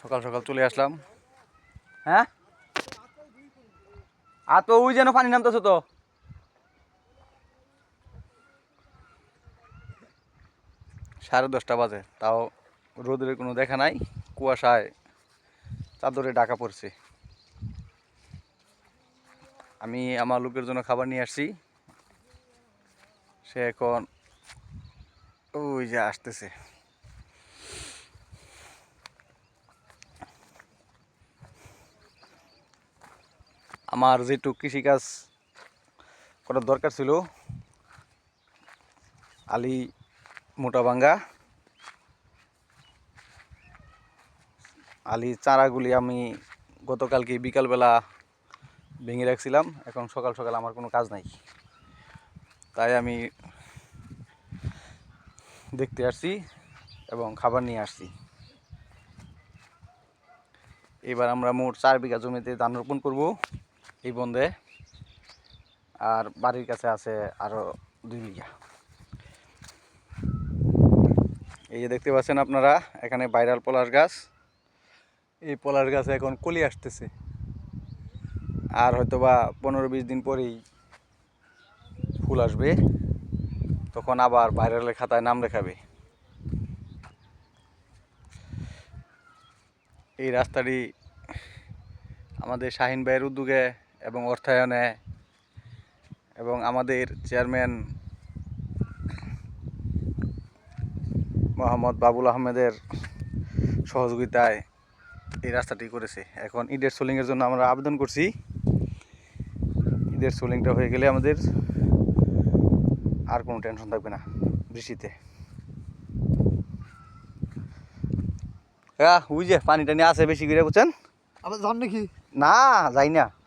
সকাল সকাল চলে আসলাম। হ্যাঁ? আর তো ওই যেন পানি নামতেছে তো। সাড়ে দশটা বাজে তাও রোদের কোনো দেখা নাই। কুয়াশায় চাদরে ডাকা পড়ছে। আমি আমার লোকের জন্য খাবার নিয়ে আসছি। সে এখন ওই যে আসতেছে। আমার যেটু কৃষিকাজ করার দরকার ছিল, আলি মোটাভাঙ্গা আলি চারাগুলি আমি গতকালকে বিকালবেলা ভেঙে রাখছিলাম, এখন সকাল সকাল আমার কোনো কাজ নাই। তাই আমি দেখতে আসছি এবং খাবার নিয়ে আসছি। এবার আমরা মোট চার বিঘা জমিতে ধান রোপণ করব। এই বন্ধে আর বাড়ির কাছে আছে আরও দুই বিঘা। এই যে দেখতে পাচ্ছেন আপনারা, এখানে ভাইরাল পলাশ গাছ। এই পলাশ গাছে এখন কলি আসতেছে। আর হয়তো বা পনেরো বিশ দিন পরেই ফুল আসবে। তখন আবার ভাইরালের খাতায় নাম লেখাবে এই রাস্তাটি আমাদের শাহিন ভাইয়ের উদ্যোগে এবং অর্থায়নে এবং আমাদের চেয়ারম্যান মোহাম্মদ বাবুল আহমেদের সহযোগিতায় এই রাস্তাটি করেছে। এখন ঈদের সোলিংয়ের জন্য আমরা আবেদন করছি। ঈদের সোলিংটা হয়ে গেলে আমাদের আর কোনো টেনশন থাকবে না বৃষ্টিতে। হ্যাঁ ওই যে পানি টানি আছে বেশি করে বুঝছেন? আবার যান নাকি? না যাই না।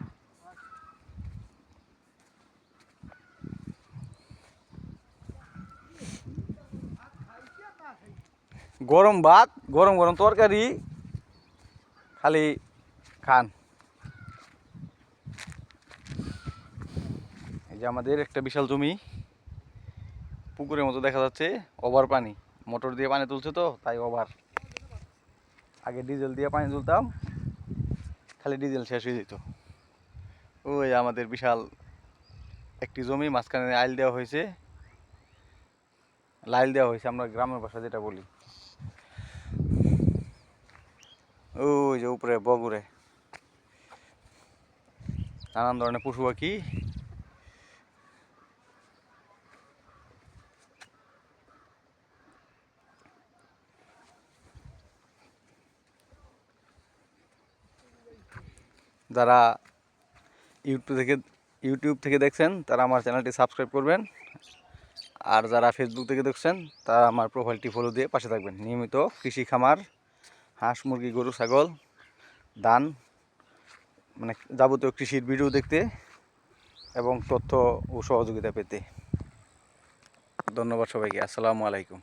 গরম ভাত, গরম গরম তরকারি, খালি খান। এই যে আমাদের একটা বিশাল জমি, পুকুরের মতো দেখা যাচ্ছে, ওভার পানি। মোটর দিয়ে পানি তুলছে তো, তাই ওভার। আগে ডিজেল দিয়ে পানি তুলতাম, খালি ডিজেল শেষ হয়ে যেত। ওই আমাদের বিশাল একটি জমি, মাঝখানে আইল দেওয়া হয়েছে। লাইল দেওয়া হয়েছে, আমরা গ্রামের ভাষা যেটা বলি। ওই যে উপরে বগুড়ে নানান ধরনের পশু পাখি। যারা ইউটিউব থেকে ইউটিউব থেকে দেখছেন, তারা আমার চ্যানেলটি সাবস্ক্রাইব করবেন। আর যারা ফেসবুক থেকে দেখছেন, তারা আমার প্রোফাইলটি ফলো দিয়ে পাশে থাকবেন। নিয়মিত কৃষি খামার হাঁস, মুরগি, গরু, ছাগল, ধান মানে যাবতীয় কৃষির ভিডিও দেখতে এবং তথ্য ও সহযোগিতা পেতে। ধন্যবাদ সবাইকে। আসসালামু আলাইকুম।